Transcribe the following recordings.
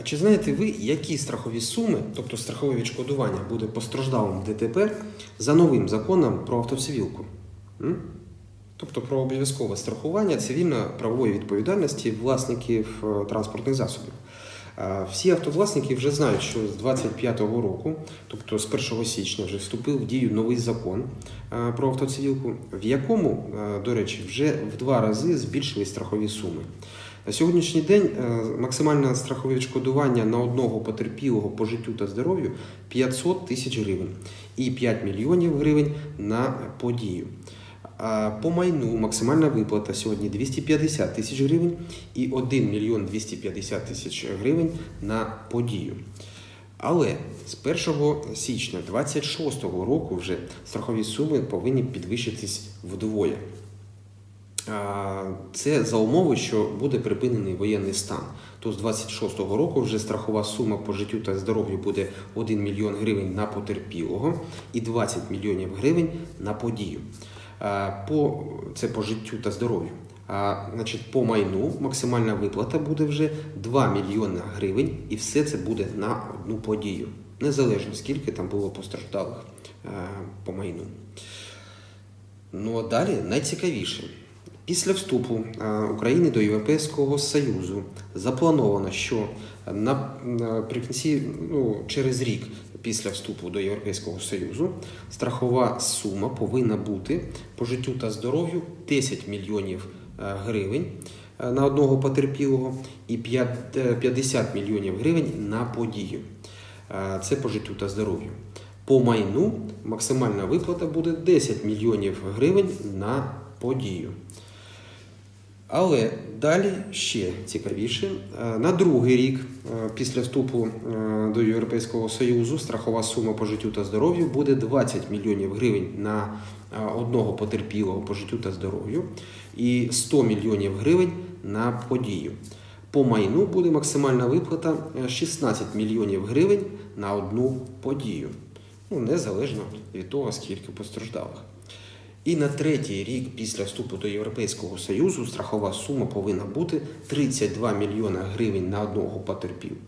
А чи знаєте ви, які страхові суми, тобто страхове відшкодування, буде постраждалим ДТП за новим законом про автоцивілку? Тобто про обов'язкове страхування цивільно-правової відповідальності власників е, транспортних засобів. Е, Всі автовласники вже знають, що з 25-го року, тобто з 1 січня, вже вступив в дію новий закон е, про автоцивілку, в якому, до речі, вже в два рази збільшили страхові суми. На сьогоднішній день е, максимальне страхове відшкодування на одного потерпілого по життю та здоров'ю 500 тисяч гривень і 5 мільйонів гривень на подію. По майну максимальна виплата сьогодні 250 тисяч гривень і 1 мільйон 250 тисяч гривень на подію. Але з 1 січня 2026 року вже страхові суми повинні підвищитись вдвоє. Це за умови, що буде припинений воєнний стан. То з 26-го року вже страхова сума по життю та здоров'ю буде 1 мільйон гривень на потерпілого і 20 мільйонів гривень на подію. По, це по життю та здоров'ю. А, значить, по майну максимальна виплата буде вже 2 мільйони гривень, і все це буде на одну подію. Незалежно скільки там було постраждалих по майну. Ну а далі найцікавіше. Після вступу е, України до Європейського Союзу заплановано, що наприкінці, ну, через рік після вступу до Європейського Союзу страхова сума повинна бути по життю та здоров'ю 10 мільйонів е, гривень е, на одного потерпілого і е, 50 мільйонів гривень на подію. Це по життю та здоров'ю. По майну максимальна виплата буде 10 мільйонів гривень на подію. Але далі ще цікавіше. Е, На другий рік е, після вступу е, до Європейського Союзу страхова сума по життю та здоров'ю буде 20 мільйонів гривень на одного потерпілого по життю та здоров'ю і 100 мільйонів гривень на подію. По майну буде максимальна виплата е, 16 мільйонів гривень на одну подію. Ну, незалежно від того, скільки постраждалих. І на третій рік після вступу до Європейського Союзу страхова сума повинна бути 32 мільйона гривень на одного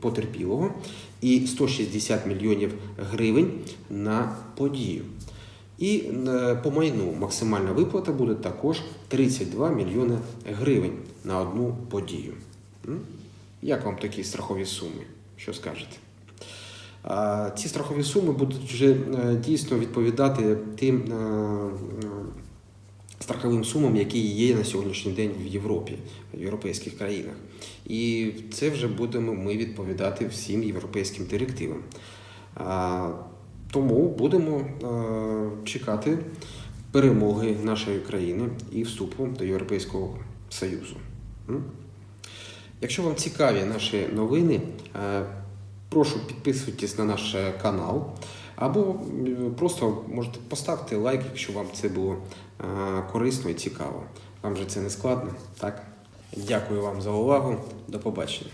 потерпілого і 160 мільйонів гривень на подію. І е, по майну максимальна виплата буде також 32 мільйони гривень на одну подію. Як вам такі страхові суми? Що скажете? Ці страхові суми будуть вже е, дійсно відповідати тим е, е, страховим сумам, які є на сьогоднішній день в Європі, в європейських країнах. І це вже будемо ми відповідати всім європейським директивам. Тому будемо чекати перемоги нашої країни і вступу до Європейського Союзу. Якщо вам цікаві наші новини, прошу підписуйтесь на наш е, канал. Або просто можете поставити лайк, якщо вам це було е, корисно і цікаво. Вам же це не складно, так? Дякую вам за увагу. До побачення.